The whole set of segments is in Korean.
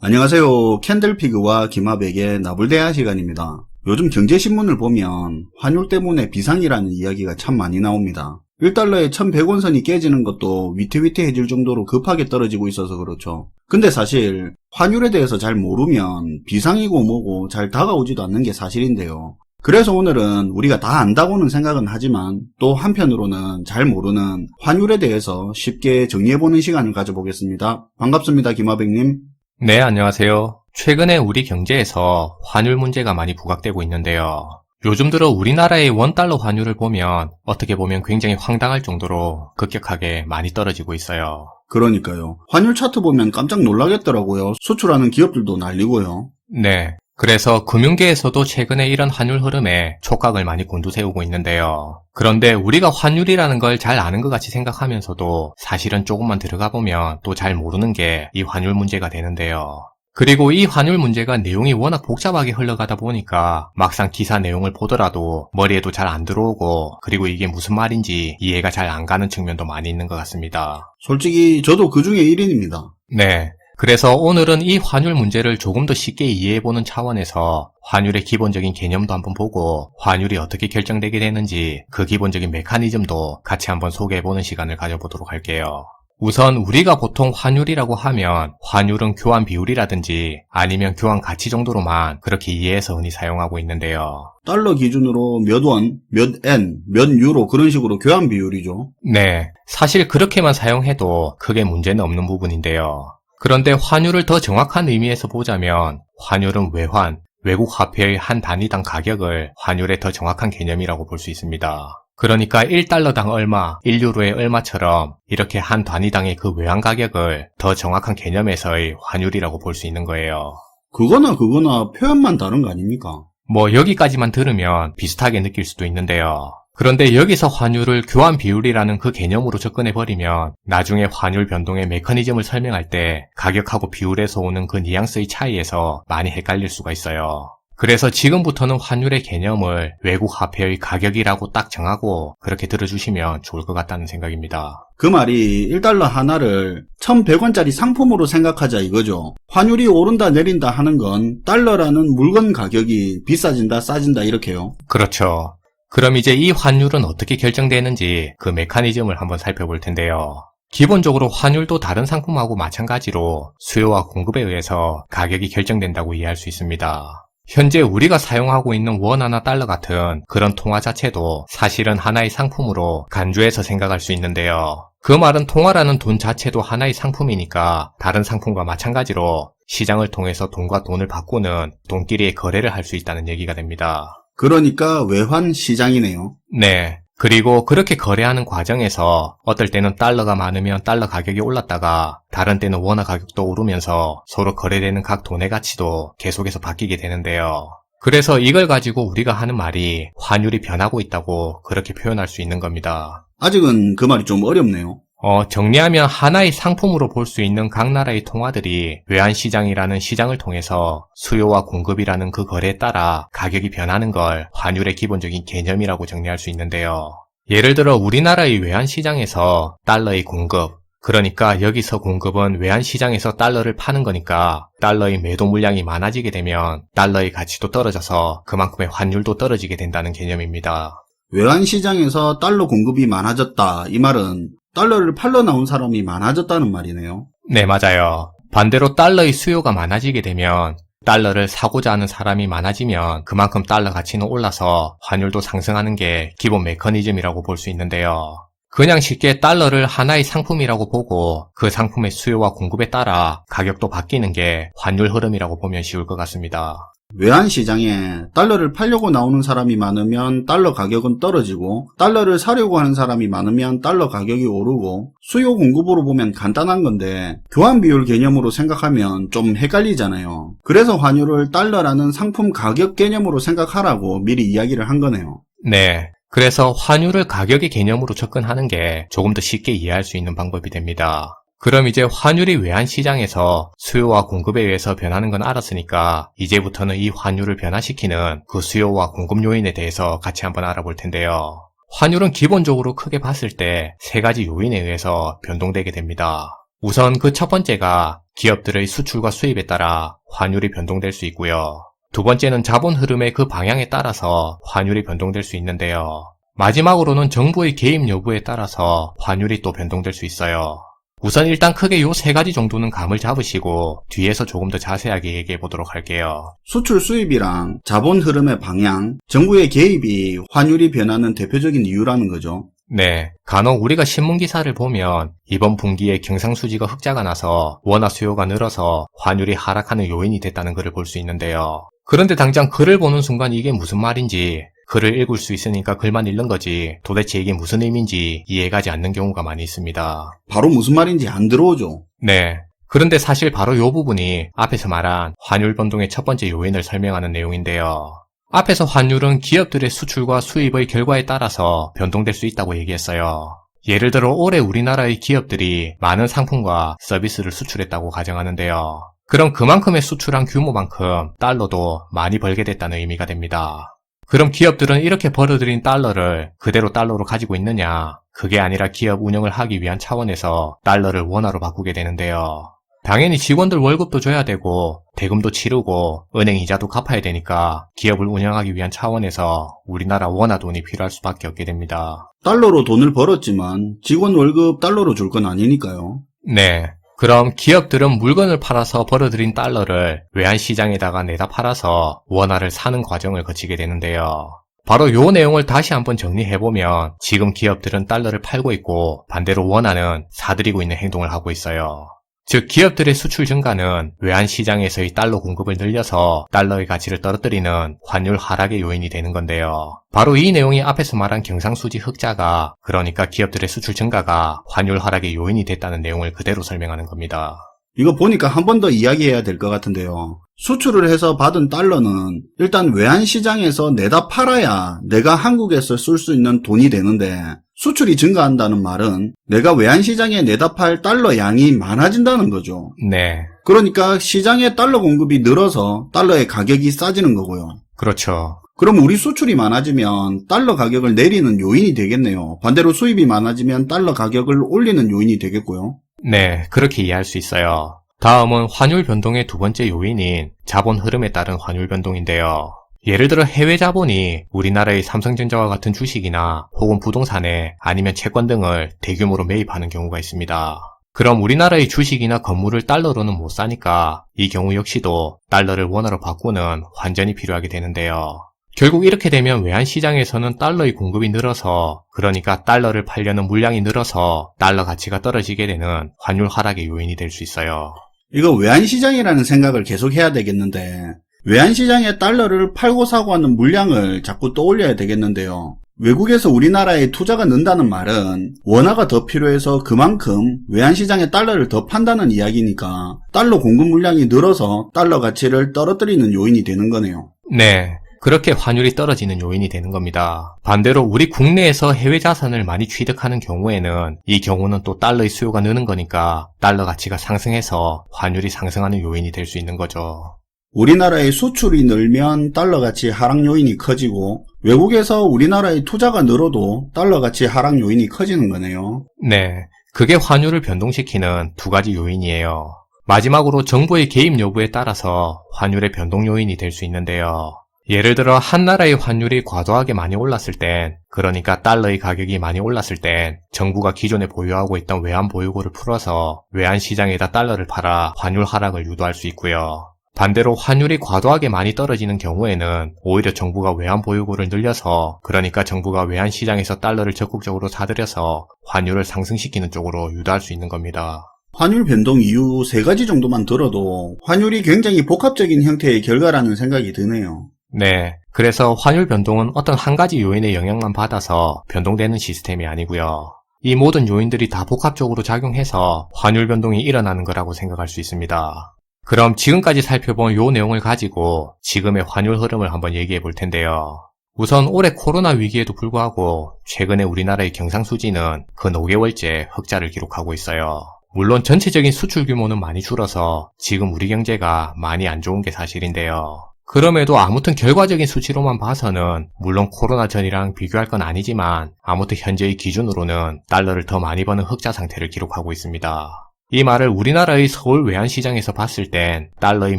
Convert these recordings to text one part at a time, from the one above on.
안녕하세요. 캔들피그와 김하백의 나불대화 시간입니다. 요즘 경제신문을 보면 환율 때문에 비상이라는 이야기가 참 많이 나옵니다. 1달러에 1100원 선이 깨지는 것도 위태위태해질 정도로 급하게 떨어지고 있어서 그렇죠. 근데 사실 환율에 대해서 잘 모르면 비상이고 뭐고 잘 다가오지도 않는 게 사실인데요. 그래서 오늘은 우리가 다 안다고는 생각은 하지만 또 한편으로는 잘 모르는 환율에 대해서 쉽게 정리해보는 시간을 가져보겠습니다. 반갑습니다. 김하백님. 네, 안녕하세요. 최근에 우리 경제에서 환율 문제가 많이 부각되고 있는데요. 요즘 들어 우리나라의 원달러 환율을 보면 어떻게 보면 굉장히 황당할 정도로 급격하게 많이 떨어지고 있어요. 그러니까요. 환율 차트 보면 깜짝 놀라겠더라고요. 수출하는 기업들도 날리고요. 네. 그래서 금융계에서도 최근에 이런 환율 흐름에 촉각을 많이 곤두세우고 있는데요. 그런데 우리가 환율이라는 걸 잘 아는 것 같이 생각하면서도 사실은 조금만 들어가 보면 또 잘 모르는 게 이 환율 문제가 되는데요. 그리고 이 환율 문제가 내용이 워낙 복잡하게 흘러가다 보니까 막상 기사 내용을 보더라도 머리에도 잘 안 들어오고 그리고 이게 무슨 말인지 이해가 잘 안 가는 측면도 많이 있는 것 같습니다. 솔직히 저도 그 중에 1인입니다. 네. 그래서 오늘은 이 환율 문제를 조금 더 쉽게 이해해보는 차원에서 환율의 기본적인 개념도 한번 보고 환율이 어떻게 결정되게 되는지 그 기본적인 메커니즘도 같이 한번 소개해보는 시간을 가져보도록 할게요. 우선 우리가 보통 환율이라고 하면 환율은 교환 비율이라든지 아니면 교환 가치 정도로만 그렇게 이해해서 흔히 사용하고 있는데요. 달러 기준으로 몇 원, 몇 엔, 몇 유로 그런 식으로 교환 비율이죠. 네. 사실 그렇게만 사용해도 크게 문제는 없는 부분인데요. 그런데 환율을 더 정확한 의미에서 보자면 환율은 외환, 외국 화폐의 한 단위당 가격을 환율의 더 정확한 개념이라고 볼 수 있습니다. 그러니까 1달러당 얼마, 1유로에 얼마처럼 이렇게 한 단위당의 그 외환 가격을 더 정확한 개념에서의 환율이라고 볼 수 있는 거예요. 그거나 그거나 표현만 다른 거 아닙니까? 뭐 여기까지만 들으면 비슷하게 느낄 수도 있는데요. 그런데 여기서 환율을 교환 비율이라는 그 개념으로 접근해 버리면 나중에 환율 변동의 메커니즘을 설명할 때 가격하고 비율에서 오는 그 뉘앙스의 차이에서 많이 헷갈릴 수가 있어요. 그래서 지금부터는 환율의 개념을 외국 화폐의 가격이라고 딱 정하고 그렇게 들어주시면 좋을 것 같다는 생각입니다. 그 말이 1달러 하나를 1100원짜리 상품으로 생각하자 이거죠. 환율이 오른다 내린다 하는 건 달러라는 물건 가격이 비싸진다 싸진다 이렇게요. 그렇죠. 그럼 이제 이 환율은 어떻게 결정되는지 그 메커니즘을 한번 살펴볼 텐데요. 기본적으로 환율도 다른 상품하고 마찬가지로 수요와 공급에 의해서 가격이 결정된다고 이해할 수 있습니다. 현재 우리가 사용하고 있는 원화나 달러 같은 그런 통화 자체도 사실은 하나의 상품으로 간주해서 생각할 수 있는데요. 그 말은 통화라는 돈 자체도 하나의 상품이니까 다른 상품과 마찬가지로 시장을 통해서 돈과 돈을 바꾸는 돈끼리의 거래를 할 수 있다는 얘기가 됩니다. 그러니까 외환 시장이네요. 네. 그리고 그렇게 거래하는 과정에서 어떨 때는 달러가 많으면 달러 가격이 올랐다가 다른 때는 원화 가격도 오르면서 서로 거래되는 각 돈의 가치도 계속해서 바뀌게 되는데요. 그래서 이걸 가지고 우리가 하는 말이 환율이 변하고 있다고 그렇게 표현할 수 있는 겁니다. 아직은 그 말이 좀 어렵네요. 어, 정리하면 하나의 상품으로 볼 수 있는 각 나라의 통화들이 외환시장이라는 시장을 통해서 수요와 공급이라는 그 거래에 따라 가격이 변하는 걸 환율의 기본적인 개념이라고 정리할 수 있는데요. 예를 들어 우리나라의 외환시장에서 달러의 공급, 그러니까 여기서 공급은 외환시장에서 달러를 파는 거니까 달러의 매도 물량이 많아지게 되면 달러의 가치도 떨어져서 그만큼의 환율도 떨어지게 된다는 개념입니다. 외환 시장에서 달러 공급이 많아졌다. 이 말은 달러를 팔러 나온 사람이 많아졌다는 말이네요. 네, 맞아요. 반대로 달러의 수요가 많아지게 되면 달러를 사고자 하는 사람이 많아지면 그만큼 달러 가치는 올라서 환율도 상승하는 게 기본 메커니즘이라고 볼 수 있는데요. 그냥 쉽게 달러를 하나의 상품이라고 보고 그 상품의 수요와 공급에 따라 가격도 바뀌는 게 환율 흐름이라고 보면 쉬울 것 같습니다. 외환 시장에 달러를 팔려고 나오는 사람이 많으면 달러 가격은 떨어지고 달러를 사려고 하는 사람이 많으면 달러 가격이 오르고 수요 공급으로 보면 간단한 건데 교환 비율 개념으로 생각하면 좀 헷갈리잖아요. 그래서 환율을 달러라는 상품 가격 개념으로 생각하라고 미리 이야기를 한 거네요. 네. 그래서 환율을 가격의 개념으로 접근하는 게 조금 더 쉽게 이해할 수 있는 방법이 됩니다. 그럼 이제 환율이 외환시장에서 수요와 공급에 의해서 변하는 건 알았으니까 이제부터는 이 환율을 변화시키는 그 수요와 공급 요인에 대해서 같이 한번 알아볼 텐데요. 환율은 기본적으로 크게 봤을 때 세 가지 요인에 의해서 변동되게 됩니다. 우선 그 첫 번째가 기업들의 수출과 수입에 따라 환율이 변동될 수 있고요. 두 번째는 자본 흐름의 그 방향에 따라서 환율이 변동될 수 있는데요. 마지막으로는 정부의 개입 여부에 따라서 환율이 또 변동될 수 있어요. 우선 일단 크게 요 세 가지 정도는 감을 잡으시고 뒤에서 조금 더 자세하게 얘기해 보도록 할게요. 수출 수입이랑 자본 흐름의 방향, 정부의 개입이 환율이 변하는 대표적인 이유라는 거죠. 네, 간혹 우리가 신문 기사를 보면 이번 분기에 경상수지가 흑자가 나서 원화 수요가 늘어서 환율이 하락하는 요인이 됐다는 글을 볼 수 있는데요. 그런데 당장 글을 보는 순간 이게 무슨 말인지 글을 읽을 수 있으니까 글만 읽는 거지 도대체 이게 무슨 의미인지 이해가지 않는 경우가 많이 있습니다. 바로 무슨 말인지 안 들어오죠. 네. 그런데 사실 바로 이 부분이 앞에서 말한 환율 변동의 첫 번째 요인을 설명하는 내용인데요. 앞에서 환율은 기업들의 수출과 수입의 결과에 따라서 변동될 수 있다고 얘기했어요. 예를 들어 올해 우리나라의 기업들이 많은 상품과 서비스를 수출했다고 가정하는데요. 그럼 그만큼의 수출한 규모만큼 달러도 많이 벌게 됐다는 의미가 됩니다. 그럼 기업들은 이렇게 벌어들인 달러를 그대로 달러로 가지고 있느냐? 그게 아니라 기업 운영을 하기 위한 차원에서 달러를 원화로 바꾸게 되는데요. 당연히 직원들 월급도 줘야 되고 대금도 치르고 은행 이자도 갚아야 되니까 기업을 운영하기 위한 차원에서 우리나라 원화 돈이 필요할 수밖에 없게 됩니다. 달러로 돈을 벌었지만 직원 월급 달러로 줄 건 아니니까요. 네. 그럼 기업들은 물건을 팔아서 벌어들인 달러를 외환시장에다가 내다 팔아서 원화를 사는 과정을 거치게 되는데요. 바로 요 내용을 다시 한번 정리해보면 지금 기업들은 달러를 팔고 있고 반대로 원화는 사들이고 있는 행동을 하고 있어요. 즉 기업들의 수출 증가는 외환 시장에서의 달러 공급을 늘려서 달러의 가치를 떨어뜨리는 환율 하락의 요인이 되는 건데요. 바로 이 내용이 앞에서 말한 경상수지 흑자가 그러니까 기업들의 수출 증가가 환율 하락의 요인이 됐다는 내용을 그대로 설명하는 겁니다. 이거 보니까 한 번 더 이야기해야 될 것 같은데요. 수출을 해서 받은 달러는 일단 외환 시장에서 내다 팔아야 내가 한국에서 쓸 수 있는 돈이 되는데 수출이 증가한다는 말은 내가 외환시장에 내다 팔 달러 양이 많아진다는 거죠. 네. 그러니까 시장에 달러 공급이 늘어서 달러의 가격이 싸지는 거고요. 그렇죠. 그럼 우리 수출이 많아지면 달러 가격을 내리는 요인이 되겠네요. 반대로 수입이 많아지면 달러 가격을 올리는 요인이 되겠고요. 네, 그렇게 이해할 수 있어요. 다음은 환율 변동의 두 번째 요인인 자본 흐름에 따른 환율 변동인데요. 예를 들어 해외 자본이 우리나라의 삼성전자와 같은 주식이나 혹은 부동산에 아니면 채권 등을 대규모로 매입하는 경우가 있습니다. 그럼 우리나라의 주식이나 건물을 달러로는 못 사니까 이 경우 역시도 달러를 원화로 바꾸는 환전이 필요하게 되는데요. 결국 이렇게 되면 외환시장에서는 달러의 공급이 늘어서 그러니까 달러를 팔려는 물량이 늘어서 달러 가치가 떨어지게 되는 환율 하락의 요인이 될 수 있어요. 이거 외환시장이라는 생각을 계속 해야 되겠는데 외환시장에 달러를 팔고 사고 하는 물량을 자꾸 떠올려야 되겠는데요. 외국에서 우리나라에 투자가 는다는 말은 원화가 더 필요해서 그만큼 외환시장에 달러를 더 판다는 이야기니까 달러 공급 물량이 늘어서 달러 가치를 떨어뜨리는 요인이 되는 거네요. 네. 그렇게 환율이 떨어지는 요인이 되는 겁니다. 반대로 우리 국내에서 해외 자산을 많이 취득하는 경우에는 이 경우는 또 달러의 수요가 느는 거니까 달러 가치가 상승해서 환율이 상승하는 요인이 될 수 있는 거죠. 우리나라의 수출이 늘면 달러 가치 하락 요인이 커지고 외국에서 우리나라의 투자가 늘어도 달러 가치 하락 요인이 커지는 거네요. 네. 그게 환율을 변동시키는 두 가지 요인이에요. 마지막으로 정부의 개입 여부에 따라서 환율의 변동 요인이 될 수 있는데요. 예를 들어 한 나라의 환율이 과도하게 많이 올랐을 땐, 그러니까 달러의 가격이 많이 올랐을 땐 정부가 기존에 보유하고 있던 외환 보유고를 풀어서 외환 시장에다 달러를 팔아 환율 하락을 유도할 수 있고요. 반대로 환율이 과도하게 많이 떨어지는 경우에는 오히려 정부가 외환 보유고를 늘려서 그러니까 정부가 외환 시장에서 달러를 적극적으로 사들여서 환율을 상승시키는 쪽으로 유도할 수 있는 겁니다. 환율 변동 이유 세 가지 정도만 들어도 환율이 굉장히 복합적인 형태의 결과라는 생각이 드네요. 네. 그래서 환율 변동은 어떤 한 가지 요인의 영향만 받아서 변동되는 시스템이 아니고요. 이 모든 요인들이 다 복합적으로 작용해서 환율 변동이 일어나는 거라고 생각할 수 있습니다. 그럼 지금까지 살펴본 요 내용을 가지고 지금의 환율 흐름을 한번 얘기해 볼 텐데요. 우선 올해 코로나 위기에도 불구하고 최근에 우리나라의 경상수지는 그 5개월째 흑자를 기록하고 있어요. 물론 전체적인 수출 규모는 많이 줄어서 지금 우리 경제가 많이 안 좋은 게 사실인데요. 그럼에도 아무튼 결과적인 수치로만 봐서는 물론 코로나 전이랑 비교할 건 아니지만 아무튼 현재의 기준으로는 달러를 더 많이 버는 흑자 상태를 기록하고 있습니다. 이 말을 우리나라의 서울 외환시장에서 봤을 땐 달러의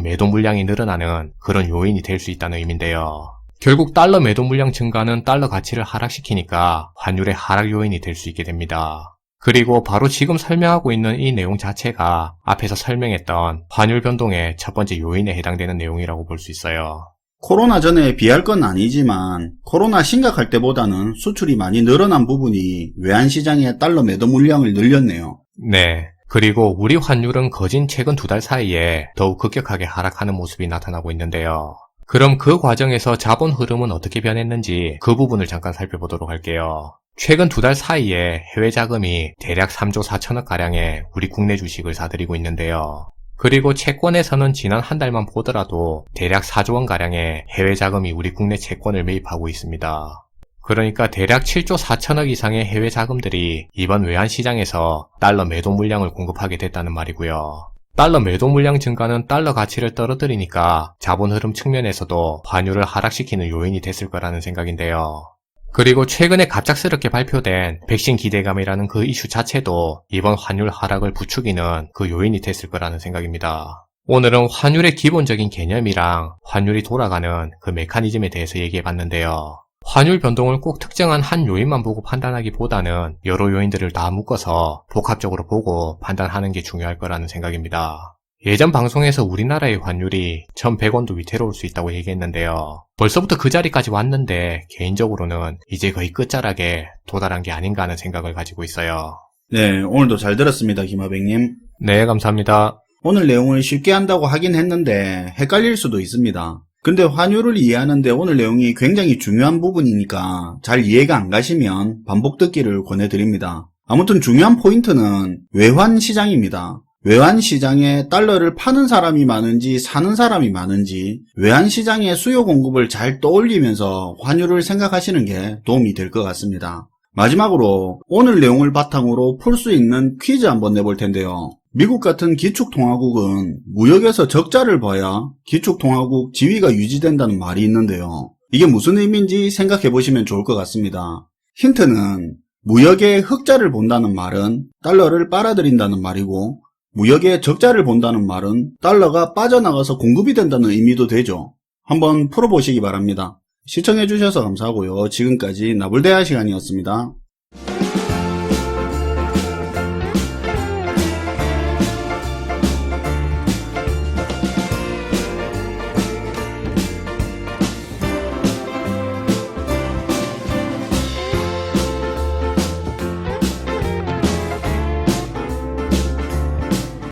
매도 물량이 늘어나는 그런 요인이 될 수 있다는 의미인데요. 결국 달러 매도 물량 증가는 달러 가치를 하락시키니까 환율의 하락 요인이 될 수 있게 됩니다. 그리고 바로 지금 설명하고 있는 이 내용 자체가 앞에서 설명했던 환율 변동의 첫 번째 요인에 해당되는 내용이라고 볼 수 있어요. 코로나 전에 비할 건 아니지만 코로나 심각할 때보다는 수출이 많이 늘어난 부분이 외환시장의 달러 매도 물량을 늘렸네요. 네. 그리고 우리 환율은 거진 최근 두 달 사이에 더욱 급격하게 하락하는 모습이 나타나고 있는데요. 그럼 그 과정에서 자본 흐름은 어떻게 변했는지 그 부분을 잠깐 살펴보도록 할게요. 최근 두 달 사이에 해외 자금이 대략 3조 4천억 가량의 우리 국내 주식을 사들이고 있는데요. 그리고 채권에서는 지난 한 달만 보더라도 대략 4조 원 가량의 해외 자금이 우리 국내 채권을 매입하고 있습니다. 그러니까 대략 7조 4천억 이상의 해외 자금들이 이번 외환 시장에서 달러 매도 물량을 공급하게 됐다는 말이고요. 달러 매도 물량 증가는 달러 가치를 떨어뜨리니까 자본 흐름 측면에서도 환율을 하락시키는 요인이 됐을 거라는 생각인데요. 그리고 최근에 갑작스럽게 발표된 백신 기대감이라는 그 이슈 자체도 이번 환율 하락을 부추기는 그 요인이 됐을 거라는 생각입니다. 오늘은 환율의 기본적인 개념이랑 환율이 돌아가는 그 메커니즘에 대해서 얘기해 봤는데요. 환율 변동을 꼭 특정한 한 요인만 보고 판단하기보다는 여러 요인들을 다 묶어서 복합적으로 보고 판단하는 게 중요할 거라는 생각입니다. 예전 방송에서 우리나라의 환율이 1100원도 위태로울 수 있다고 얘기했는데요. 벌써부터 그 자리까지 왔는데 개인적으로는 이제 거의 끝자락에 도달한 게 아닌가 하는 생각을 가지고 있어요. 네, 오늘도 잘 들었습니다, 김하백님. 네, 감사합니다. 오늘 내용을 쉽게 한다고 하긴 했는데 헷갈릴 수도 있습니다. 근데 환율을 이해하는데 오늘 내용이 굉장히 중요한 부분이니까 잘 이해가 안 가시면 반복 듣기를 권해드립니다. 아무튼 중요한 포인트는 외환 시장입니다. 외환 시장에 달러를 파는 사람이 많은지 사는 사람이 많은지 외환 시장의 수요 공급을 잘 떠올리면서 환율을 생각하시는 게 도움이 될 것 같습니다. 마지막으로 오늘 내용을 바탕으로 풀 수 있는 퀴즈 한번 내볼 텐데요. 미국 같은 기축통화국은 무역에서 적자를 봐야 기축통화국 지위가 유지된다는 말이 있는데요. 이게 무슨 의미인지 생각해 보시면 좋을 것 같습니다. 힌트는 무역에 흑자를 본다는 말은 달러를 빨아들인다는 말이고 무역에 적자를 본다는 말은 달러가 빠져나가서 공급이 된다는 의미도 되죠. 한번 풀어보시기 바랍니다. 시청해주셔서 감사하고요. 지금까지 나불대화 시간이었습니다.